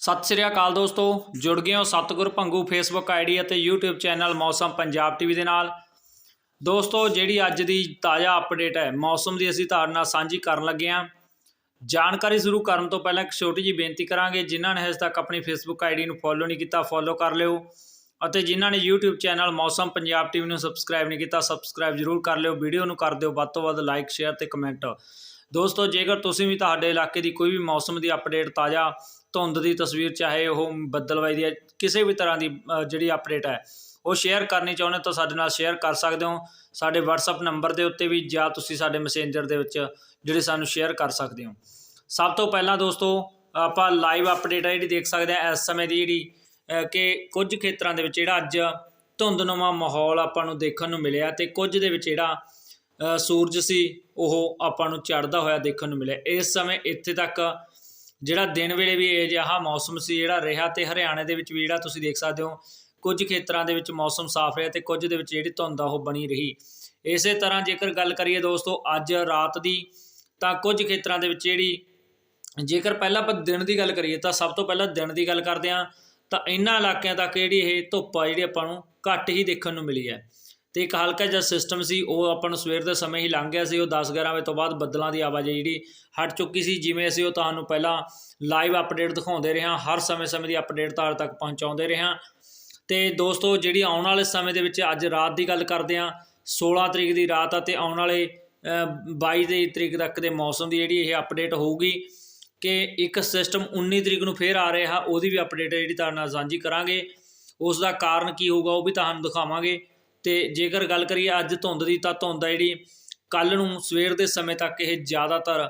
ਸਤਿ ਸ੍ਰੀ ਅਕਾਲ ਦੋਸਤੋ, ਜੁੜ ਗਏ ਹੋ ਸਤਗੁਰ ਭੰਗੂ ਫੇਸਬੁੱਕ ਆਈਡੀ ਅਤੇ YouTube channel Mausam Punjab TV ਦੇ ਨਾਲ। ਦੋਸਤੋ, ਜਿਹੜੀ ਅੱਜ ਦੀ ਤਾਜ਼ਾ ਅਪਡੇਟ ਹੈ, ਮੌਸਮ ਦੀ ਅਸੀਂ ਤੁਹਾਡੇ ਨਾਲ ਸਾਂਝੀ ਕਰਨ ਲੱਗੇ ਹਾਂ। ਜਾਣਕਾਰੀ ਸ਼ੁਰੂ ਕਰਨ ਤੋਂ ਪਹਿਲਾਂ ਇੱਕ ਛੋਟੀ ਜੀ ਬੇਨਤੀ ਕਰਾਂਗੇ, ਜਿਨ੍ਹਾਂ ਨੇ ਹਜੇ ਤੱਕ ਆਪਣੀ ਫੇਸਬੁੱਕ ਆਈਡੀ ਨੂੰ ਫੋਲੋ ਨਹੀਂ ਕੀਤਾ ਫੋਲੋ ਕਰ ਲਿਓ। ਅਤੇ ਜਿਨ੍ਹਾਂ ਨੇ YouTube channel Mausam Punjab TV ਨੂੰ ਸਬਸਕ੍ਰਾਈਬ ਨਹੀਂ ਕੀਤਾ ਸਬਸਕ੍ਰਾਈਬ ਜ਼ਰੂਰ ਕਰ ਲਿਓ ਵੀਡੀਓ ਨੂੰ ਕਰ ਦਿਓ, ਵੱਧ ਤੋਂ ਵੱਧ ਲਾਈਕ ਸ਼ੇਅਰ ਤੇ ਕਮੈਂਟ ਦੋਸਤੋ, ਜੇਕਰ ਤੁਸੀਂ ਵੀ ਤੁਹਾਡੇ ਇਲਾਕੇ ਦੀ ਕੋਈ ਵੀ ਮੌਸਮ ਦੀ ਅਪਡੇਟ ਤਾਜ਼ਾ ਧੁੰਦ ਦੀ ਤਸਵੀਰ, ਚਾਹੇ ਉਹ ਬੱਦਲਵਾਈ ਦੀ ਹੈ, ਕਿਸੇ ਵੀ ਤਰ੍ਹਾਂ ਦੀ ਜਿਹੜੀ ਅਪਡੇਟ ਹੈ, ਉਹ ਸ਼ੇਅਰ ਕਰਨੀ ਚਾਹੁੰਦੇ ਤਾਂ ਸਾਡੇ ਨਾਲ ਸ਼ੇਅਰ ਕਰ ਸਕਦੇ ਹੋ। ਸਾਡੇ WhatsApp ਨੰਬਰ ਦੇ ਉੱਤੇ ਵੀ ਜਾਂ ਤੁਸੀਂ ਸਾਡੇ ਮੈਸੇਂਜਰ ਦੇ ਵਿੱਚ ਜਿਹੜੇ ਸਾਨੂੰ ਸ਼ੇਅਰ ਕਰ ਸਕਦੇ ਹੋ। ਸਭ ਤੋਂ ਪਹਿਲਾਂ ਦੋਸਤੋ, ਆਪਾਂ ਲਾਈਵ ਅਪਡੇਟ ਹੈ ਜਿਹੜੀ ਦੇਖ ਸਕਦੇ ਆ ਇਸ ਸਮੇਂ ਦੀ ਜਿਹੜੀ ਕਿ ਕੁਝ ਖੇਤਰਾਂ ਦੇ ਵਿੱਚ ਜਿਹੜਾ ਅੱਜ ਧੁੰਦਨੁਮਾ ਮਾਹੌਲ ਆਪਾਂ ਨੂੰ ਦੇਖਣ ਨੂੰ ਮਿਲਿਆ ਤੇ ਕੁਝ ਦੇ ਵਿੱਚ ਜਿਹੜਾ ਸੂਰਜ ਸੀ, ਉਹ ਆਪਾਂ ਨੂੰ ਚੜ੍ਹਦਾ ਹੋਇਆ ਦੇਖਣ ਨੂੰ ਮਿਲਿਆ। ਇਸ ਸਮੇਂ ਇੱਥੇ ਤੱਕ ਜਿਹੜਾ ਦਿਨ ਵੇਲੇ ਵੀ ਇਹ ਜਿਹਾ ਮੌਸਮ ਸੀ, ਜਿਹੜਾ ਰਿਹਾ ਤੇ ਹਰਿਆਣੇ ਦੇ ਵਿੱਚ ਵੀ ਜਿਹੜਾ ਤੁਸੀਂ ਦੇਖ ਸਕਦੇ ਹੋ, ਕੁਝ ਖੇਤਰਾਂ ਦੇ ਵਿੱਚ ਮੌਸਮ ਸਾਫ਼ ਰਿਹਾ ਤੇ ਕੁਝ ਦੇ ਵਿੱਚ ਜਿਹੜੀ ਧੁੰਦ ਆ ਉਹ ਬਣੀ ਰਹੀ। ਇਸੇ ਤਰ੍ਹਾਂ ਜੇਕਰ ਗੱਲ ਕਰੀਏ ਦੋਸਤੋ, ਅੱਜ ਰਾਤ ਦੀ ਤਾਂ ਕੁਝ ਖੇਤਰਾਂ ਦੇ ਵਿੱਚ ਜਿਹੜੀ ਜੇਕਰ ਪਹਿਲਾਂ ਆਪਾਂ ਦਿਨ ਦੀ ਗੱਲ ਕਰੀਏ ਤਾਂ ਸਭ ਤੋਂ ਪਹਿਲਾਂ ਦਿਨ ਦੀ ਗੱਲ ਕਰਦੇ ਹਾਂ, ਤਾਂ ਇਹਨਾਂ ਇਲਾਕਿਆਂ ਤੱਕ ਜਿਹੜੀ ਇਹ ਧੁੱਪ ਆ ਜਿਹੜੀ ਆਪਾਂ ਨੂੰ ਘੱਟ ਹੀ ਦੇਖਣ ਨੂੰ ਮਿਲੀ ਹੈ। ਤੇ ਇੱਕ ਹਲਕਾ ਜਿਹਾ ਸਿਸਟਮ ਸੀ ਉਹ ਆਪਾਂ ਨੂੰ ਸਵੇਰ ਦੇ ਸਮੇਂ ਹੀ ਲੰਘ ਗਿਆ ਸੀ ਉਹ 10 11 ਵਜੇ ਤੋਂ ਬਾਅਦ ਬੱਦਲਾਂ ਦੀ ਆਵਾਜਾਈ ਜਿਹੜੀ ਹਟ ਚੁੱਕੀ ਸੀ। ਜਿਵੇਂ ਅਸੀਂ ਉਹ ਤੁਹਾਨੂੰ ਪਹਿਲਾਂ ਲਾਈਵ ਅਪਡੇਟ ਦਿਖਾਉਂਦੇ ਰਹੇ ਹਾਂ ਹਰ ਸਮੇਂ-ਸਮੇਂ ਦੀ ਅਪਡੇਟ ਤੁਹਾਡੇ ਤੱਕ ਪਹੁੰਚਾਉਂਦੇ ਰਹੇ ਹਾਂ। ਤੇ ਦੋਸਤੋ ਜਿਹੜੀ ਆਉਣ ਵਾਲੇ ਸਮੇਂ ਦੇ ਵਿੱਚ ਅੱਜ ਰਾਤ ਦੀ ਗੱਲ ਕਰਦੇ ਹਾਂ 16 ਤਰੀਕ ਦੀ ਰਾਤ ਅਤੇ ਆਉਣ ਵਾਲੇ ਅ, 22 ਦੇ ਤਰੀਕ ਤੱਕ ਦੇ ਮੌਸਮ ਦੀ ਜਿਹੜੀ ਇਹ ਅਪਡੇਟ ਹੋਊਗੀ ਕਿ ਇੱਕ ਸਿਸਟਮ 19 ਤਰੀਕ ਨੂੰ ਫੇਰ ਆ ਰਿਹਾ ਉਹਦੀ ਵੀ ਅਪਡੇਟ ਜਿਹੜੀ ਤੁਹਾਡੇ ਨਾਲ ਸਾਂਝੀ ਕਰਾਂਗੇ। ਉਸ ਦਾ ਕਾਰਨ ਕੀ ਹੋਊਗਾ ਉਹ ਵੀ ਤੁਹਾਨੂੰ ਦਿਖਾਵਾਂਗੇ। ਤੇ ਜੇਕਰ ਗੱਲ ਕਰੀਏ ਅੱਜ ਧੁੰਦ ਦੀ, ਤਾਂ ਧੁੰਦ ਆ ਜਿਹੜੀ ਕੱਲ ਨੂੰ ਸਵੇਰ ਦੇ ਸਮੇਂ ਤੱਕ ਇਹ ਜ਼ਿਆਦਾਤਰ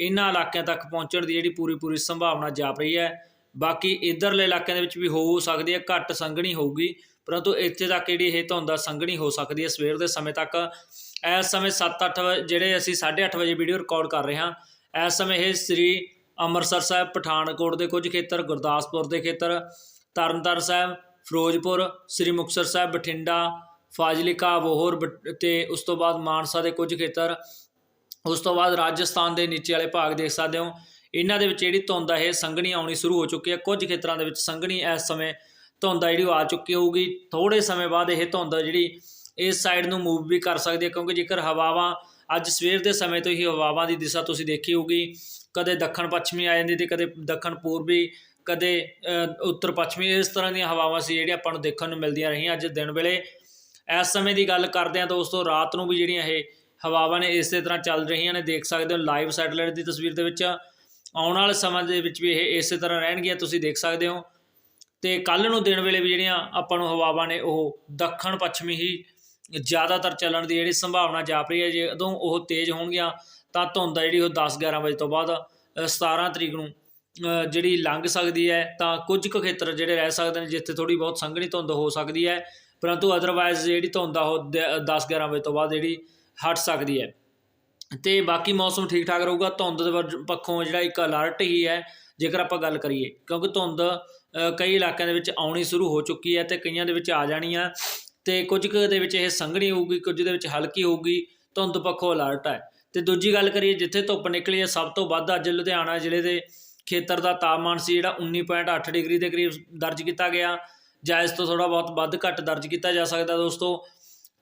ਇਹਨਾਂ ਇਲਾਕਿਆਂ ਤੱਕ ਪਹੁੰਚਣ ਦੀ ਜਿਹੜੀ ਪੂਰੀ ਪੂਰੀ ਸੰਭਾਵਨਾ ਜਾਪ ਰਹੀ ਹੈ। ਬਾਕੀ ਇਧਰਲੇ ਇਲਾਕਿਆਂ ਦੇ ਵਿੱਚ ਵੀ ਹੋ ਸਕਦੀ ਹੈ, ਘੱਟ ਸੰਘਣੀ ਹੋਊਗੀ, ਪਰੰਤੂ ਇੱਥੇ ਤੱਕ ਜਿਹੜੀ ਇਹ ਧੁੰਦ ਸੰਘਣੀ ਹੋ ਸਕਦੀ ਹੈ ਸਵੇਰ ਦੇ ਸਮੇਂ ਤੱਕ। ਇਸ ਸਮੇਂ 7-8 ਜਿਹੜੇ ਅਸੀਂ 8:30 ਵਜੇ ਵੀਡੀਓ ਰਿਕਾਰਡ ਕਰ ਰਹੇ ਹਾਂ, ਇਸ ਸਮੇਂ ਇਹ ਸ੍ਰੀ ਅੰਮ੍ਰਿਤਸਰ ਸਾਹਿਬ, ਪਠਾਨਕੋਟ ਦੇ ਕੁਝ ਖੇਤਰ, ਗੁਰਦਾਸਪੁਰ ਦੇ ਖੇਤਰ, ਤਰਨਤਾਰਨ ਸਾਹਿਬ, ਫਿਰੋਜ਼ਪੁਰ, ਸ੍ਰੀ ਮੁਕਤਸਰ ਸਾਹਿਬ, ਬਠਿੰਡਾ ਫਾਜ਼ਿਲਕਾ ਬੋਹਰ ਬਟ- ਤੇ ਉਸ ਤੋਂ ਬਾਅਦ ਮਾਨਸਾ ਦੇ ਕੁਝ ਖੇਤਰ। ਉਸ ਤੋਂ ਬਾਅਦ ਰਾਜਸਥਾਨ ਦੇ ਨੀਚੇ ਵਾਲੇ ਭਾਗ ਦੇਖ ਸਕਦੇ ਹੋ। ਇਹਨਾਂ ਦੇ ਵਿੱਚ ਜਿਹੜੀ ਧੁੰਦ ਹੈ, ਇਹ ਸੰਘਣੀ ਆਉਣੀ ਸ਼ੁਰੂ ਹੋ ਚੁੱਕੀ ਹੈ। ਕੁਝ ਖੇਤਰਾਂ ਦੇ ਵਿੱਚ ਸੰਘਣੀ ਇਸ ਸਮੇਂ ਧੁੰਦ ਆ ਜਿਹੜੀ ਉਹ ਆ ਚੁੱਕੀ ਹੋਊਗੀ। ਥੋੜੇ ਸਮੇਂ ਬਾਅਦ ਇਹ ਧੁੰਦ ਜਿਹੜੀ ਇਸ ਸਾਈਡ ਨੂੰ ਮੂਵ ਵੀ ਕਰ ਸਕਦੀ ਹੈ, ਕਿਉਂਕਿ ਜੇਕਰ ਹਵਾਵਾਂ, ਅੱਜ ਸਵੇਰ ਦੇ ਸਮੇਂ ਤੋਂ ਹੀ ਹਵਾਵਾਂ ਦੀ ਦਿਸ਼ਾ ਤੁਸੀਂ ਦੇਖੀ ਹੋਊਗੀ। ਕਦੇ ਦੱਖਣ ਪੱਛਮੀ ਆ ਜਾਂਦੀ ਤੇ ਕਦੇ ਦੱਖਣ ਪੂਰਬੀ, ਕਦੇ ਉੱਤਰ ਪੱਛਮੀ। ਇਸ ਤਰ੍ਹਾਂ ਦੀਆਂ ਹਵਾਵਾਂ ਸੀ ਜਿਹੜੀਆਂ ਆਪਾਂ ਨੂੰ ਦੇਖਣ ਨੂੰ ਮਿਲਦੀਆਂ ਰਹੀਆਂ ਅੱਜ ਦਿਨ ਵੇਲੇ। ਇਸ ਸਮੇਂ ਦੀ ਗੱਲ ਕਰਦੇ ਹਾਂ ਦੋਸਤੋ ਰਾਤ ਨੂੰ ਵੀ ਜਿਹੜੀਆਂ ਇਹ ਹਵਾਵਾਂ ਨੇ ਇਸੇ ਤਰ੍ਹਾਂ ਚੱਲ ਰਹੀਆਂ ਨੇ ਦੇਖ ਸਕਦੇ ਹੋ ਲਾਈਵ ਸੈਟੇਲਾਈਟ ਦੀ ਤਸਵੀਰ ਦੇ ਵਿੱਚ ਆਉਣ ਵਾਲੇ ਸਮੇਂ ਦੇ ਵਿੱਚ ਵੀ ਇਹ ਇਸੇ ਤਰ੍ਹਾਂ ਰਹਿਣਗੀਆਂ ਤੁਸੀਂ ਦੇਖ ਸਕਦੇ ਹੋ। ਤੇ ਕੱਲ ਨੂੰ ਦਿਨ ਵੇਲੇ ਵੀ ਜਿਹੜੀਆਂ ਆਪਾਂ ਨੂੰ ਹਵਾਵਾਂ ਨੇ ਉਹ ਦੱਖਣ ਪੱਛਮੀ ਹੀ ਜ਼ਿਆਦਾਤਰ ਚੱਲਣ ਦੀ ਜਿਹੜੀ ਸੰਭਾਵਨਾ ਜਾਪ ਰਹੀ ਹੈ ਜੇ ਉਦੋਂ ਉਹ ਤੇਜ਼ ਹੋਣਗੀਆਂ ਤਾਂ ਧੁੰਦ ਆ ਜਿਹੜੀ ਉਹ 10 11 ਵਜੇ ਤੋਂ ਬਾਅਦ ਅ, 17 ਤਰੀਕ ਨੂੰ ਜਿਹੜੀ ਲੰਘ ਸਕਦੀ ਹੈ ਤਾਂ ਕੁਝ ਕੁ ਖੇਤਰ ਜਿਹੜੇ ਰਹਿ ਸਕਦੇ ਨੇ ਜਿੱਥੇ ਥੋੜੀ ਬਹੁਤ ਸੰਘਣੀ ਧੁੰਦ ਹੋ ਸਕਦੀ ਹੈ ਪਰੰਤੂ ਅਦਰਵਾਈਜ਼ ਜਿਹੜੀ ਧੁੰਦ ਆ ਉਹ 10 11 ਵਜੇ ਤੋਂ ਬਾਅਦ ਜਿਹੜੀ ਹਟ ਸਕਦੀ ਹੈ। ਤੇ ਬਾਕੀ ਮੌਸਮ ਠੀਕ ਠਾਕ ਰਹੂਗਾ। ਧੁੰਦ ਦੇ ਵਜ- ਪੱਖੋਂ ਜਿਹੜਾ ਇੱਕ ਅਲਰਟ ਹੀ ਹੈ, ਜੇਕਰ ਆਪਾਂ ਗੱਲ ਕਰੀਏ, ਕਿਉਂਕਿ ਧੁੰਦ ਕਈ ਇਲਾਕਿਆਂ ਦੇ ਵਿੱਚ ਆਉਣੀ ਸ਼ੁਰੂ ਹੋ ਚੁੱਕੀ ਹੈ ਤੇ ਕਈਆਂ ਦੇ ਵਿੱਚ ਆ ਜਾਣੀ ਆ। ਤੇ ਕੁਝ ਕੁ ਦੇ ਵਿੱਚ ਇਹ ਸੰਘਣੀ ਹੋਊਗੀ, ਕੁਝ ਦੇ ਵਿੱਚ ਹਲਕੀ ਹੋਊਗੀ, ਧੁੰਦ ਪੱਖੋਂ ਅਲਰਟ ਹੈ। ਤੇ ਦੂਜੀ ਗੱਲ ਕਰੀਏ, ਜਿੱਥੇ ਧੁੱਪ ਨਿਕਲੀ ਹੈ, ਸਭ ਤੋਂ ਵੱਧ ਅੱਜ ਲੁਧਿਆਣਾ ਜ਼ਿਲ੍ਹੇ ਦੇ ਖੇਤਰ ਦਾ ਤਾਪਮਾਨ ਸੀ ਜਿਹੜਾ 19.8 ਡਿਗਰੀ ਦੇ ਕਰੀਬ ਦਰਜ ਕੀਤਾ ਗਿਆ। ਜਾਂ ਇਸ ਤੋਂ ਥੋੜਾ ਬਹੁਤ ਵੱਧ ਘੱਟ ਦਰਜ ਕੀਤਾ ਜਾ ਸਕਦਾ ਦੋਸਤੋ।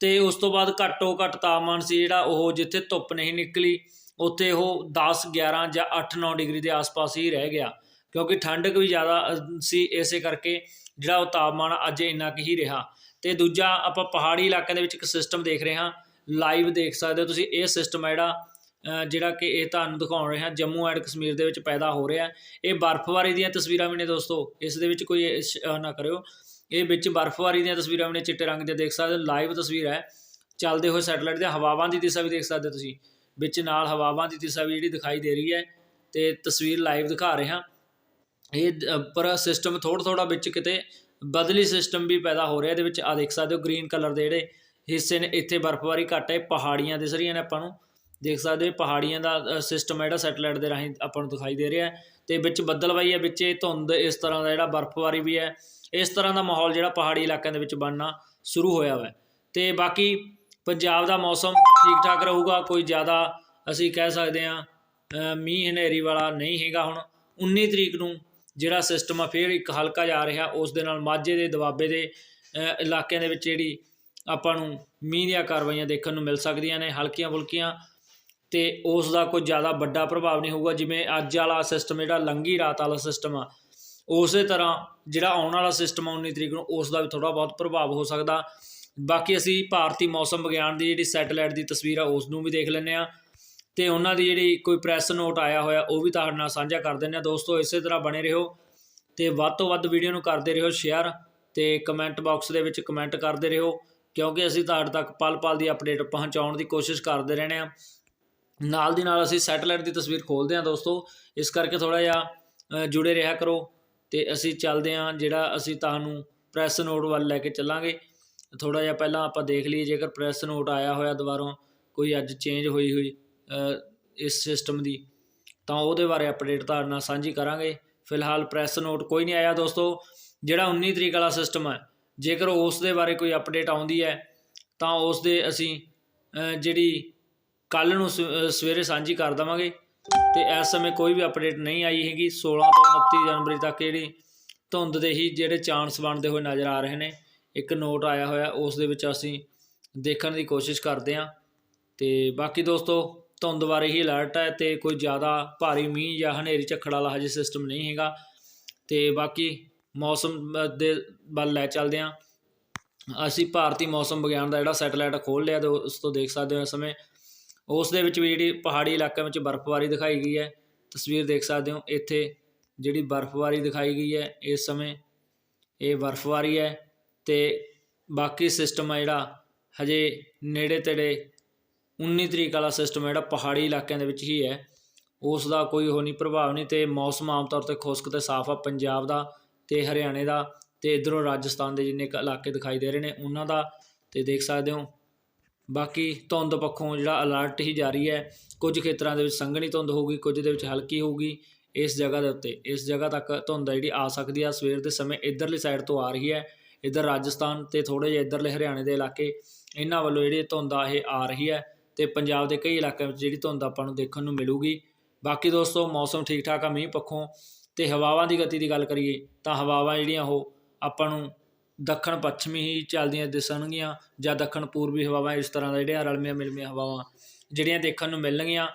ਤੇ ਉਸ ਤੋਂ ਬਾਅਦ ਘੱਟੋ ਘੱਟ ਤਾਪਮਾਨ ਸੀ ਜਿਹੜਾ ਉਹ ਜਿੱਥੇ ਧੁੱਪ ਨਹੀਂ ਨਿਕਲੀ, ਉੱਥੇ ਉਹ 10 11 ਜਾਂ 8 9 ਡਿਗਰੀ ਦੇ ਆਸ-ਪਾਸ ਹੀ ਰਹਿ ਗਿਆ। ਕਿਉਂਕਿ ਠੰਡਕ ਵੀ ਜ਼ਿਆਦਾ ਸੀ ਇਸੇ ਕਰਕੇ ਜਿਹੜਾ ਉਹ ਤਾਪਮਾਨ ਅੱਜ ਇੰਨਾ ਕੁ ਹੀ ਰਿਹਾ। ਤੇ ਦੂਜਾ ਆਪਾਂ ਪਹਾੜੀ ਇਲਾਕਿਆਂ ਦੇ ਵਿੱਚ ਇੱਕ ਸਿਸਟਮ ਦੇਖ ਰਹੇ ਹਾਂ। ਲਾਈਵ ਦੇਖ ਸਕਦੇ ਹੋ ਤੁਸੀਂ। ਇਹ ਸਿਸਟਮ ਹੈ ਜਿਹੜਾ ਜਿਹੜਾ ਕਿ ਇਹ ਤੁਹਾਨੂੰ ਦਿਖਾਉਣ ਰਿਹਾ, ਜੰਮੂ ਐਂਡ ਕਸ਼ਮੀਰ ਦੇ ਵਿੱਚ ਪੈਦਾ ਹੋ ਰਿਹਾ। ਇਹ ਬਰਫ਼ਬਾਰੀ ਦੀਆਂ ਤਸਵੀਰਾਂ ਵੀ ਨੇ ਦੋਸਤੋ। ਇਸ ਦੇ ਵਿੱਚ ਕੋਈ ਨਾ ਕਰਿਓ। ਇਹ ਵਿੱਚ ਬਰਫ਼ਬਾਰੀ ਦੀਆਂ ਤਸਵੀਰਾਂ ਵੀ ਨੇ, ਚਿੱਟੇ ਰੰਗ ਦੇ ਦੇਖ ਸਕਦੇ ਹੋ। ਲਾਈਵ ਤਸਵੀਰ ਹੈ। ਚੱਲਦੇ ਹੋਏ ਸੈਟੇਲਾਈਟ ਦੀਆਂ ਹਵਾਵਾਂ ਦੀ ਦਿਸ਼ਾ ਵੀ ਦੇਖ ਸਕਦੇ ਹੋ ਤੁਸੀਂ। ਵਿੱਚ ਨਾਲ ਹਵਾਵਾਂ ਦੀ ਦਿਸ਼ਾ ਵੀ ਜਿਹੜੀ ਦਿਖਾਈ ਦੇ ਰਹੀ ਹੈ ਤੇ ਤਸਵੀਰ ਲਾਈਵ ਦਿਖਾ ਰਿਹਾ। ਇਹ ਪਰ ਸਿਸਟਮ ਥੋੜਾ ਥੋੜਾ ਵਿੱਚ ਕਿਤੇ ਬਦਲੀ ਸਿਸਟਮ ਵੀ ਪੈਦਾ ਹੋ ਰਿਹਾ। ਇਹਦੇ ਵਿੱਚ ਆ ਦੇਖ ਸਕਦੇ ਹੋ, ਗ੍ਰੀਨ ਕਲਰ ਦੇ ਜਿਹੜੇ ਹਿੱਸੇ ਨੇ, ਇੱਥੇ ਬਰਫ਼ਬਾਰੀ ਘੱਟ ਹੈ। ਪਹਾੜੀਆਂ ਦਿਸ ਰਹੀਆਂ ਨੇ ਆਪਾਂ ਨੂੰ। ਦੇਖ ਸਕਦੇ ਹੋ ਪਹਾੜੀਆਂ ਦਾ ਸਿਸਟਮ ਹੈ ਜਿਹੜਾ ਸੈਟੇਲਾਈਟ ਦੇ ਰਾਹੀਂ ਆਪਾਂ ਨੂੰ ਦਿਖਾਈ ਦੇ ਰਿਹਾ ਹੈ। ਤੇ ਵਿੱਚ ਬੱਦਲਵਾਈ ਹੈ, ਵਿੱਚ ਇਹ ਧੁੰਦ ਇਸ ਤਰ੍ਹਾਂ ਦਾ ਜਿਹੜਾ ਬਰਫ਼ਬਾਰੀ ਵੀ ਹੈ, ਇਸ ਤਰ੍ਹਾਂ ਦਾ ਮਾਹੌਲ ਜਿਹੜਾ ਪਹਾੜੀ ਇਲਾਕਿਆਂ ਦੇ ਵਿੱਚ ਬਣਨਾ ਸ਼ੁਰੂ ਹੋਇਆ ਹੋਇਆ ਹੈ ਤੇ ਬਾਕੀ ਪੰਜਾਬ ਦਾ ਮੌਸਮ ਠੀਕ ਠਾਕ ਰਹੂਗਾ, ਕੋਈ ਜ਼ਿਆਦਾ ਅਸੀਂ ਕਹਿ ਸਕਦੇ ਹਾਂ ਮੀਂਹ ਹਨੇਰੀ ਵਾਲਾ ਨਹੀਂ ਹੈਗਾ ਹੁਣ। 19 ਤਰੀਕ ਨੂੰ ਜਿਹੜਾ ਸਿਸਟਮ ਆ, ਫਿਰ ਇੱਕ ਹਲਕਾ ਜਾ ਰਿਹਾ, ਉਸ ਦੇ ਨਾਲ ਮਾਝੇ ਦੇ, ਦੁਆਬੇ ਦੇ ਇਲਾਕਿਆਂ ਦੇ ਵਿੱਚ ਜਿਹੜੀ ਆਪਾਂ ਨੂੰ ਮੀਂਹ ਦੀਆਂ ਕਾਰਵਾਈਆਂ ਦੇਖਣ ਨੂੰ ਮਿਲ ਸਕਦੀਆਂ ਨੇ ਹਲਕੀਆਂ ਫੁਲਕੀਆਂ ਤੇ ਉਸ ਦਾ ਕੋਈ ਜ਼ਿਆਦਾ ਵੱਡਾ ਪ੍ਰਭਾਵ ਨਹੀਂ ਹੋਊਗਾ, ਜਿਵੇਂ ਅੱਜ ਵਾਲਾ ਸਿਸਟਮ ਜਿਹੜਾ ਲੰਗੀ ਰਾਤ ਵਾਲਾ ਸਿਸਟਮ ਆ, ਉਸੇ ਤਰ੍ਹਾਂ ਜਿਹੜਾ ਆਉਣ ਵਾਲਾ ਸਿਸਟਮ ਆ 19 ਤਰੀਕ ਨੂੰ ਉਸ ਦਾ ਵੀ ਥੋੜਾ ਬਹੁਤ ਪ੍ਰਭਾਵ ਹੋ ਸਕਦਾ। ਬਾਕੀ ਅਸੀਂ ਭਾਰਤੀ ਮੌਸਮ ਵਿਗਿਆਨ ਦੀ ਜਿਹੜੀ ਸੈਟੇਲਾਈਟ ਦੀ ਤਸਵੀਰ ਆ ਉਸ ਨੂੰ ਵੀ ਦੇਖ ਲੈਂਦੇ ਆ। ਤੇ ਉਹਨਾਂ ਦੀ ਜਿਹੜੀ ਕੋਈ ਪ੍ਰੈਸ ਨੋਟ ਆਇਆ ਹੋਇਆ, ਉਹ ਵੀ ਤੁਹਾਡੇ ਨਾਲ ਸਾਂਝਾ ਕਰ ਦਿੰਦੇ ਆ। ਦੋਸਤੋ, ਇਸੇ ਤਰ੍ਹਾਂ ਬਣੇ ਰਹੋ ਤੇ ਵੱਧ ਤੋਂ ਵੱਧ ਵੀਡੀਓ ਨੂੰ ਕਰਦੇ ਰਹੋ ਸ਼ੇਅਰ ਤੇ ਕਮੈਂਟ ਬਾਕਸ ਦੇ ਵਿੱਚ ਕਮੈਂਟ ਕਰਦੇ ਰਹੋ, ਕਿਉਂਕਿ ਅਸੀਂ ਤੁਹਾਡੇ ਤੱਕ ਪਲ-ਪਲ ਦੀ ਅਪਡੇਟ ਪਹੁੰਚਾਉਣ ਦੀ ਕੋਸ਼ਿਸ਼ ਕਰਦੇ ਰਹਿੰਦੇ ਆ। ਨਾਲ ਦੀ ਨਾਲ ਅਸੀਂ ਸੈਟੇਲਾਈਟ ਦੀ ਤਸਵੀਰ ਖੋਲਦੇ ਹਾਂ ਦੋਸਤੋ। ਇਸ ਕਰਕੇ ਥੋੜਾ ਜਿਹਾ ਜੁੜੇ ਰਿਹਾ ਕਰੋ। ਤੇ ਅਸੀਂ ਚੱਲਦੇ ਹਾਂ, ਜਿਹੜਾ ਅਸੀਂ ਤੁਹਾਨੂੰ ਪ੍ਰੈਸ ਨੋਟ ਵੱਲ ਲੈ ਕੇ ਚੱਲਾਂਗੇ। ਥੋੜਾ ਜਿਹਾ ਪਹਿਲਾਂ ਆਪਾਂ ਦੇਖ ਲਈਏ, ਜੇਕਰ ਪ੍ਰੈਸ ਨੋਟ ਆਇਆ ਹੋਇਆ ਦੁਬਾਰੋਂ, ਕੋਈ ਅੱਜ ਚੇਂਜ ਹੋਈ ਹੋਈ ਇਸ ਸਿਸਟਮ ਦੀ, ਤਾਂ ਉਹਦੇ ਬਾਰੇ ਅਪਡੇਟ ਤੁਹਾਡੇ ਨਾਲ ਸਾਂਝੀ ਕਰਾਂਗੇ। ਫਿਲਹਾਲ ਪ੍ਰੈਸ ਨੋਟ ਕੋਈ ਨਹੀਂ ਆਇਆ ਦੋਸਤੋ। ਜਿਹੜਾ 19 ਤਰੀਕ ਵਾਲਾ ਸਿਸਟਮ ਹੈ, ਜੇਕਰ ਉਸ ਦੇ ਬਾਰੇ ਕੋਈ ਅਪਡੇਟ ਆਉਂਦੀ ਹੈ, ਤਾਂ ਉਸ ਦੇ ਅਸੀਂ ਜਿਹੜੀ ਕੱਲ ਨੂੰ ਸ- ਸਵੇਰੇ ਸਾਂਝੀ ਕਰ ਦਵਾਂਗੇ। ਤੇ ਇਸ ਸਮੇਂ ਕੋਈ ਵੀ ਅਪਡੇਟ ਨਹੀਂ ਆਈ ਹੈਗੀ। 16 ਤੋਂ 29 ਜਨਵਰੀ ਤੱਕ ਜਿਹੜੀ ਧੁੰਦ ਦੇ ਹੀ ਜਿਹੜੇ ਚਾਂਸ ਬਣਦੇ ਹੋਏ ਨਜ਼ਰ ਆ ਰਹੇ ਨੇ। ਇੱਕ ਨੋਟ ਆਇਆ ਹੋਇਆ, ਉਸ ਦੇ ਵਿੱਚ ਅਸੀਂ ਦੇਖਣ ਦੀ ਕੋਸ਼ਿਸ਼ ਕਰਦੇ ਹਾਂ। ਤੇ ਬਾਕੀ ਦੋਸਤੋ, ਧੁੰਦ ਬਾਰੇ ਹੀ ਅਲਰਟ ਹੈ ਤੇ ਕੋਈ ਜ਼ਿਆਦਾ ਭਾਰੀ ਮੀਂਹ ਜਾਂ ਹਨੇਰੀ ਝੱਖੜ ਵਾਲਾ ਹਜੇ ਸਿਸਟਮ ਨਹੀਂ ਹੈਗਾ। ਤੇ ਬਾਕੀ ਮੌਸਮ ਦੇ ਵੱਲ ਲੈ ਚੱਲਦੇ ਹਾਂ। ਅਸੀਂ ਭਾਰਤੀ ਮੌਸਮ ਵਿਗਿਆਨ ਦਾ ਜਿਹੜਾ ਸੈਟੇਲਾਈਟ ਖੋਲ ਲਿਆ ਤੇ ਉਸ ਤੋਂ ਦੇਖ ਸਕਦੇ ਹੋ ਇਸ ਸਮੇਂ ਉਸ ਦੇ ਵਿੱਚ ਵੀ ਜਿਹੜੀ ਪਹਾੜੀ ਇਲਾਕਿਆਂ ਵਿੱਚ ਬਰਫ਼ਬਾਰੀ ਦਿਖਾਈ ਗਈ ਹੈ। ਤਸਵੀਰ ਦੇਖ ਸਕਦੇ ਹੋ, ਇੱਥੇ ਜਿਹੜੀ ਬਰਫ਼ਬਾਰੀ ਦਿਖਾਈ ਗਈ ਹੈ, ਇਸ ਸਮੇਂ ਇਹ ਬਰਫ਼ਬਾਰੀ ਹੈ ਤੇ ਬਾਕੀ ਸਿਸਟਮ ਹੈ ਜਿਹੜਾ, ਹਜੇ ਨੇੜੇ ਤੇੜੇ 19 ਤਰੀਕ ਵਾਲਾ ਸਿਸਟਮ ਹੈ ਜਿਹੜਾ ਪਹਾੜੀ ਇਲਾਕਿਆਂ ਦੇ ਵਿੱਚ ਹੀ ਹੈ। ਉਸ ਦਾ ਕੋਈ ਹੋ ਨਹੀਂ, ਪ੍ਰਭਾਵ ਨਹੀਂ ਤੇ ਮੌਸਮ ਆਮ ਤੌਰ ਤੇ ਖੁਸ਼ਕ ਤੇ ਸਾਫ਼ ਆ, ਪੰਜਾਬ ਦਾ ਤੇ ਹਰਿਆਣੇ ਦਾ ਤੇ ਇਧਰੋਂ ਰਾਜਸਥਾਨ ਦੇ ਜਿੰਨੇ ਕੁ ਇਲਾਕੇ ਦਿਖਾਈ ਦੇ ਰਹੇ ਨੇ, ਉਹਨਾਂ ਦਾ ਤੇ ਦੇਖ ਸਕਦੇ ਹੋ ਬਾਕੀ ਧੁੰਦ ਪੱਖੋਂ ਜਿਹੜਾ ਅਲਰਟ ਹੀ ਜਾਰੀ ਹੈ, ਕੁਝ ਖੇਤਰਾਂ ਦੇ ਵਿੱਚ ਸੰਘਣੀ ਧੁੰਦ ਹੋਊਗੀ, ਕੁਝ ਦੇ ਵਿੱਚ ਹਲਕੀ ਹੋਊਗੀ, ਇਸ ਜਗ੍ਹਾ ਦੇ ਉੱਤੇ, ਇਸ ਜਗ੍ਹਾ ਤੱਕ ਧੁੰਦ ਜਿਹੜੀ ਆ ਸਕਦੀ ਆ। ਸਵੇਰ ਦੇ ਸਮੇਂ ਇਧਰਲੀ ਸਾਈਡ ਤੋਂ ਆ ਰਹੀ ਹੈ, ਇਧਰ ਰਾਜਸਥਾਨ ਤੇ ਥੋੜੇ ਜਿਹੇ ਇਧਰਲੇ ਹਰਿਆਣੇ ਦੇ ਇਲਾਕੇ, ਇਹਨਾਂ ਵੱਲੋਂ ਜਿਹੜੀ ਧੁੰਦ ਆ ਇਹ ਆ ਰਹੀ ਹੈ ਤੇ ਪੰਜਾਬ ਦੇ ਕਈ ਇਲਾਕਿਆਂ ਵਿੱਚ ਜਿਹੜੀ ਧੁੰਦ ਆਪਾਂ ਨੂੰ ਦੇਖਣ ਨੂੰ ਮਿਲੂਗੀ। ਬਾਕੀ ਦੋਸਤੋ, ਮੌਸਮ ਠੀਕ ਠਾਕ ਆ, ਮੀਂਹ ਪੱਖੋਂ ਤੇ ਹਵਾਵਾਂ ਦੀ ਗਤੀ ਦੀ ਗੱਲ ਕਰੀਏ ਤਾਂ ਹਵਾਵਾਂ ਜਿਹੜੀਆਂ ਉਹ ਆਪਾਂ ਨੂੰ ਦੱਖਣ ਪੱਛਮੀ ਹੀ ਚੱਲਦੀਆਂ ਦਿਸਣਗੀਆਂ ਜਾਂ ਦੱਖਣ ਪੂਰਬੀ ਹਵਾਵਾਂ ਇਸ ਤਰ੍ਹਾਂ ਦਾ ਜਿਹੜੀਆਂ ਰਲਮੀਆਂ ਮਿਲਮੀਆਂ ਹਵਾਵਾਂ ਜਿਹੜੀਆਂ ਦੇਖਣ ਨੂੰ ਮਿਲਣਗੀਆਂ।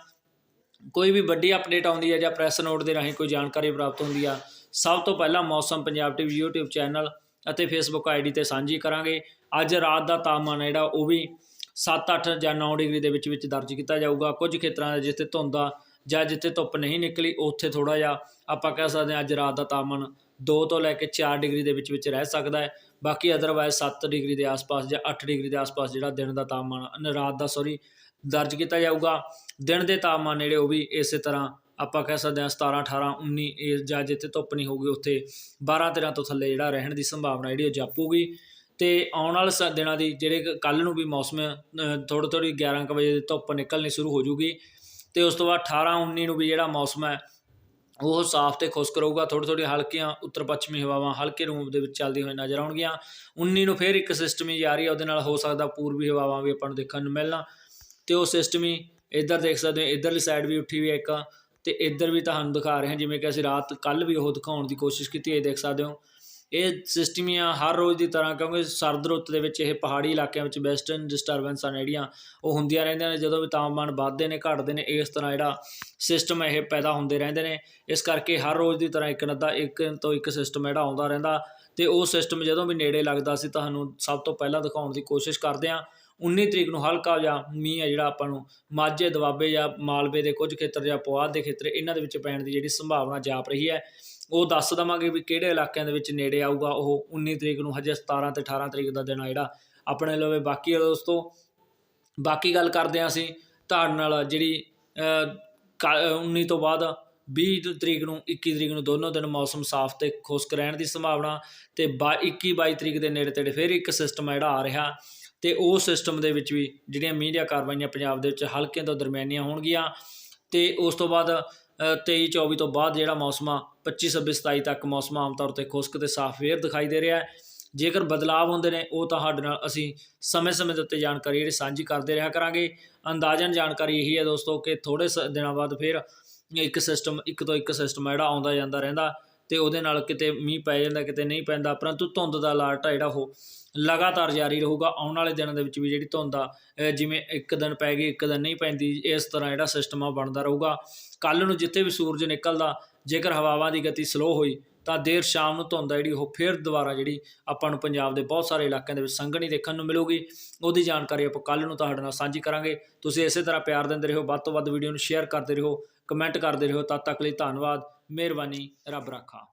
ਕੋਈ ਵੀ ਵੱਡੀ ਅਪਡੇਟ ਆਉਂਦੀ ਹੈ ਜਾਂ ਪ੍ਰੈਸ ਨੋਟ ਦੇ ਰਾਹੀਂ ਕੋਈ ਜਾਣਕਾਰੀ ਪ੍ਰਾਪਤ ਹੁੰਦੀ ਆ, ਸਭ ਤੋਂ ਪਹਿਲਾਂ Mausam Punjab TV YouTube channel ਅਤੇ Facebook ਆਈਡੀ ਤੇ ਸਾਂਝੀ ਕਰਾਂਗੇ। ਅੱਜ ਰਾਤ ਦਾ ਤਾਪਮਾਨ ਜਿਹੜਾ, ਉਹ ਵੀ 7 8 ਜਾਂ 9 ਡਿਗਰੀ ਦੇ ਵਿੱਚ ਵਿੱਚ ਦਰਜ ਕੀਤਾ ਜਾਊਗਾ। ਕੁਝ ਖੇਤਰਾਂ ਦੇ ਜਿੱਥੇ ਧੁੰਦ ਆ ਜਾਂ ਜਿੱਥੇ ਧੁੱਪ ਨਹੀਂ ਨਿਕਲੀ, ਉੱਥੇ ਥੋੜਾ ਜਿਹਾ ਆਪਾਂ ਕਹਿ ਸਕਦੇ ਹਾਂ ਅੱਜ ਰਾਤ ਦਾ ਤਾਪਮਾਨ 2 ਤੋਂ ਲੈ ਕੇ 4 ਡਿਗਰੀ ਦੇ ਵਿੱਚ ਵਿੱਚ ਰਹਿ ਸਕਦਾ ਹੈ। ਬਾਕੀ ਅਦਰਵਾਇਜ਼ 7 ਡਿਗਰੀ ਦੇ ਆਸ-ਪਾਸ ਜਾਂ 8 ਡਿਗਰੀ ਦੇ ਆਸ-ਪਾਸ ਜਿਹੜਾ ਦਿਨ ਦਾ ਤਾਪਮਾਨ ਰਾਤ ਦਾ ਸੌਰੀ ਦਰਜ ਕੀਤਾ ਜਾਊਗਾ। ਦਿਨ ਦੇ ਤਾਪਮਾਨ ਨੇੜੇ ਉਹ ਵੀ ਇਸੇ ਤਰ੍ਹਾਂ ਆਪਾਂ ਕਹਿ ਸਕਦੇ ਹਾਂ 17 18 19 ਇਹ ਜਾਂ ਜਿੱਥੇ ਧੁੱਪ ਨਹੀਂ ਹੋਊਗੀ, ਉੱਥੇ 12 13 ਤੋਂ ਥੱਲੇ ਜਿਹੜਾ ਰਹਿਣ ਦੀ ਸੰਭਾਵਨਾ ਜਿਹੜੀ ਉਹ ਜਾਪੂਗੀ। ਤੇ ਆਉਣ ਵਾਲੇ ਸ- ਦਿਨਾਂ ਦੀ ਜਿਹੜੇ ਕੱਲ ਨੂੰ ਵੀ ਮੌਸਮ ਥੋੜੀ ਥੋੜੀ 11 ਕੁ ਵਜੇ ਧੁੱਪ ਨਿਕਲਣੀ ਸ਼ੁਰੂ ਹੋ ਜੂਗੀ। ਤੇ ਉਸ ਤੋਂ ਬਾਅਦ 18 19 ਨੂੰ ਵੀ ਜਿਹੜਾ ਮੌਸਮ ਹੈ ਉਹ ਸਾਫ਼ ਤੇ ਖੁਸ਼ਕ ਰਹੂਗਾ ਥੋੜੀ ਥੋੜੀ ਹਲਕੀਆਂ ਉੱਤਰ ਪੱਛਮੀ ਹਵਾਵਾਂ ਹਲਕੇ ਰੂਪ ਦੇ ਵਿੱਚ ਚੱਲਦੀਆਂ ਹੋਈਆਂ ਨਜ਼ਰ ਆਉਣਗੀਆਂ। 19 ਨੂੰ ਫਿਰ ਇੱਕ ਸਿਸਟਮ ਹੀ ਜਾਰੀ ਹੈ ਉਹਦੇ ਨਾਲ ਹੋ ਸਕਦਾ ਪੂਰਬੀ ਹਵਾਵਾਂ ਵੀ ਆਪਾਂ ਨੂੰ ਦੇਖਣ ਨੂੰ ਮਿਲਣਾ। ਤੇ ਉਹ ਸਿਸਟਮ ਹੀ ਇੱਧਰ ਦੇਖ ਸਕਦੇ ਹੋ, ਇੱਧਰਲੀ ਸਾਈਡ ਵੀ ਉੱਠੀ ਵੀ ਹੈ ਇੱਕ। ਤੇ ਇੱਧਰ ਵੀ ਤੁਹਾਨੂੰ ਦਿਖਾ ਰਹੇ ਹਾਂ, ਜਿਵੇਂ ਕਿ ਅਸੀਂ ਰਾਤ ਕੱਲ ਵੀ ਉਹ ਦਿਖਾਉਣ ਦੀ ਕੋਸ਼ਿਸ਼ ਕੀਤੀ ਹੈ ਦੇਖ ਸਕਦੇ ਹੋ। ਇਹ ਸਿਸਟਮ ਹੀ ਆ, ਹਰ ਰੋਜ਼ ਦੀ ਤਰ੍ਹਾਂ, ਕਿਉਂਕਿ ਸਰਦ ਰੁੱਤ ਦੇ ਵਿੱਚ ਇਹ ਪਹਾੜੀ ਇਲਾਕਿਆਂ ਵਿੱਚ ਵੈਸਟਰਨ ਡਿਸਟਰਬੈਂਸਾਂ ਜਿਹੜੀਆਂ ਉਹ ਹੁੰਦੀਆਂ ਰਹਿੰਦੀਆਂ ਨੇ, ਜਦੋਂ ਵੀ ਤਾਪਮਾਨ ਵੱਧਦੇ ਨੇ, ਘਟਦੇ ਨੇ, ਇਸ ਤਰ੍ਹਾਂ ਜਿਹੜਾ ਸਿਸਟਮ ਇਹ ਪੈਦਾ ਹੁੰਦੇ ਰਹਿੰਦੇ ਨੇ। ਇਸ ਕਰਕੇ ਹਰ ਰੋਜ਼ ਦੀ ਤਰ੍ਹਾਂ ਇੱਕ ਨੱਦਾ ਇੱਕ ਤੋਂ ਇੱਕ ਸਿਸਟਮ ਜਿਹੜਾ ਆਉਂਦਾ ਰਹਿੰਦਾ। ਤੇ ਉਹ ਸਿਸਟਮ ਜਦੋਂ ਵੀ ਨੇੜੇ ਲੱਗਦਾ ਸੀ, ਤੁਹਾਨੂੰ ਸਭ ਤੋਂ ਪਹਿਲਾਂ ਦਿਖਾਉਣ ਦੀ ਕੋਸ਼ਿਸ਼ ਕਰਦੇ ਹਾਂ 19 ਤਰੀਕ ਨੂੰ ਹਲਕਾ ਜਿਹਾ ਮੀਂਹ ਹੈ ਜਿਹੜਾ ਆਪਾਂ ਨੂੰ ਮਾਝੇ, ਦੁਆਬੇ ਜਾਂ ਮਾਲਵੇ ਦੇ ਕੁਝ ਖੇਤਰ ਜਾਂ ਪੁਆਧ ਦੇ ਖੇਤਰ ਇਹਨਾਂ ਦੇ ਵਿੱਚ ਪੈਣ ਦੀ ਜਿਹੜੀ ਸੰਭਾਵਨਾ ਜਾਪ ਰਹੀ ਹੈ। ਉਹ ਦੱਸ ਦਵਾਂਗੇ ਵੀ ਕਿਹੜੇ ਇਲਾਕਿਆਂ ਦੇ ਵਿੱਚ ਨੇੜੇ ਆਊਗਾ ਉਹ 19 ਤਰੀਕ ਨੂੰ ਹਜੇ 17 ਤੇ 18 ਤਰੀਕ ਦਾ ਦਿਨ ਆ ਜਿਹੜਾ ਆਪਣੇ ਲਵੇ ਬਾਕੀ ਆ ਦੋਸਤੋ। ਬਾਕੀ ਗੱਲ ਕਰਦੇ ਹਾਂ ਅਸੀਂ ਤੁਹਾਡੇ ਨਾਲ ਜਿਹੜੀ ਕ- 19 ਤੋਂ ਬਾਅਦ 20 ਤਰੀਕ ਨੂੰ 21 ਤਰੀਕ ਨੂੰ ਦੋਨੋਂ ਦਿਨ ਮੌਸਮ ਸਾਫ਼ ਤੇ ਖੁਸ਼ਕ ਰਹਿਣ ਦੀ ਸੰਭਾਵਨਾ ਤੇ 21 22 ਤਰੀਕ ਦੇ ਨੇੜੇ ਤੇੜੇ ਫਿਰ ਇੱਕ ਸਿਸਟਮ ਜਿਹੜਾ ਆ ਰਿਹਾ। ਤੇ ਉਹ ਸਿਸਟਮ ਦੇ ਵਿੱਚ ਵੀ ਜਿਹੜੀਆਂ ਮੀਂਹ ਦੀਆਂ ਕਾਰਵਾਈਆਂ ਪੰਜਾਬ ਦੇ ਵਿੱਚ ਹਲਕੀਆਂ ਤੋਂ ਦਰਮਿਆਨੀਆਂ ਹੋਣਗੀਆਂ ਤੇ ਉਸ ਤੋਂ ਬਾਅਦ ਅ, 23 24 ਤੋਂ ਬਾਅਦ ਜਿਹੜਾ ਮੌਸਮ ਆ 25 26 27 ਤੱਕ ਮੌਸਮ ਆਮ ਤੌਰ ਤੇ ਖੁਸ਼ਕ ਤੇ ਸਾਫ਼ ਫੇਰ ਦਿਖਾਈ ਦੇ ਰਿਹਾ ਹੈ। ਜੇਕਰ ਬਦਲਾਅ ਹੁੰਦੇ ਨੇ ਉਹ ਤੁਹਾਡੇ ਨਾਲ ਅਸੀਂ ਸਮੇਂ-ਸਮੇਂ ਦੇ ਉੱਤੇ ਜਾਣਕਾਰੀ ਜਿਹੜੀ ਸਾਂਝੀ ਕਰਦੇ ਰਿਹਾ ਕਰਾਂਗੇ। ਅੰਦਾਜ਼ਨ ਜਾਣਕਾਰੀ ਇਹੀ ਹੈ ਦੋਸਤੋ ਕਿ ਥੋੜੇ ਸ- ਦਿਨਾਂ ਬਾਅਦ ਫਿਰ ਇੱਕ ਸਿਸਟਮ ਇੱਕ ਤੋਂ ਇੱਕ ਸਿਸਟਮ ਜਿਹੜਾ ਆਉਂਦਾ ਜਾਂਦਾ ਰਹਿੰਦਾ। ਤੇ ਉਹਦੇ ਨਾਲ ਕਿਤੇ ਮੀਂਹ ਪੈ ਜਾਂਦਾ, ਕਿਤੇ ਨਹੀਂ ਪੈਂਦਾ, ਪਰੰਤੂ ਧੁੰਦ ਦਾ ਅਲਰਟ ਆ ਜਿਹੜਾ ਉਹ ਲਗਾਤਾਰ ਜਾਰੀ ਰਹੂਗਾ। ਆਉਣ ਵਾਲੇ ਦਿਨਾਂ ਦੇ ਵਿੱਚ ਵੀ ਜਿਹੜੀ ਧੁੰਦ ਆ ਜਿਵੇਂ ਇੱਕ ਦਿਨ ਪੈ ਗਈ, ਇੱਕ ਦਿਨ ਨਹੀਂ ਪੈਂਦੀ, ਇਸ ਤਰ੍ਹਾਂ ਜਿਹੜਾ ਸਿਸਟਮ ਆ ਬਣਦਾ ਰਹੂਗਾ। ਕੱਲ ਨੂੰ ਜਿੱਥੇ ਵੀ ਸੂਰਜ ਨਿਕਲਦਾ, ਜੇਕਰ ਹਵਾਵਾਂ ਦੀ ਗਤੀ ਸਲੋ ਹੋਈ, ਤਾਂ ਦੇਰ ਸ਼ਾਮ ਨੂੰ ਧੁੰਦ ਆ ਜਿਹੜੀ ਉਹ ਫਿਰ ਦੁਬਾਰਾ ਜਿਹੜੀ ਆਪਾਂ ਨੂੰ ਪੰਜਾਬ ਦੇ ਬਹੁਤ ਸਾਰੇ ਇਲਾਕਿਆਂ ਦੇ ਵਿੱਚ ਸੰਘਣੀ ਦੇਖਣ ਨੂੰ ਮਿਲੂਗੀ। ਉਹਦੀ ਜਾਣਕਾਰੀ ਆਪਾਂ ਕੱਲ ਨੂੰ ਤੁਹਾਡੇ ਨਾਲ ਸਾਂਝੀ ਕਰਾਂਗੇ। ਤੁਸੀਂ ਇਸੇ ਤਰ੍ਹਾਂ ਪਿਆਰ ਦਿੰਦੇ ਰਹੋ, ਵੱਧ ਤੋਂ ਵੱਧ ਵੀਡੀਓ ਨੂੰ ਸ਼ੇਅਰ ਕਰਦੇ ਰਹੋ ਕਮੈਂਟ ਕਰਦੇ ਰਹੋ। ਤਦ ਤੱਕ ਲਈ ਧੰਨਵਾਦ। ਮਿਹਰਬਾਨੀ ਰੱਬ ਰਾਖਾ।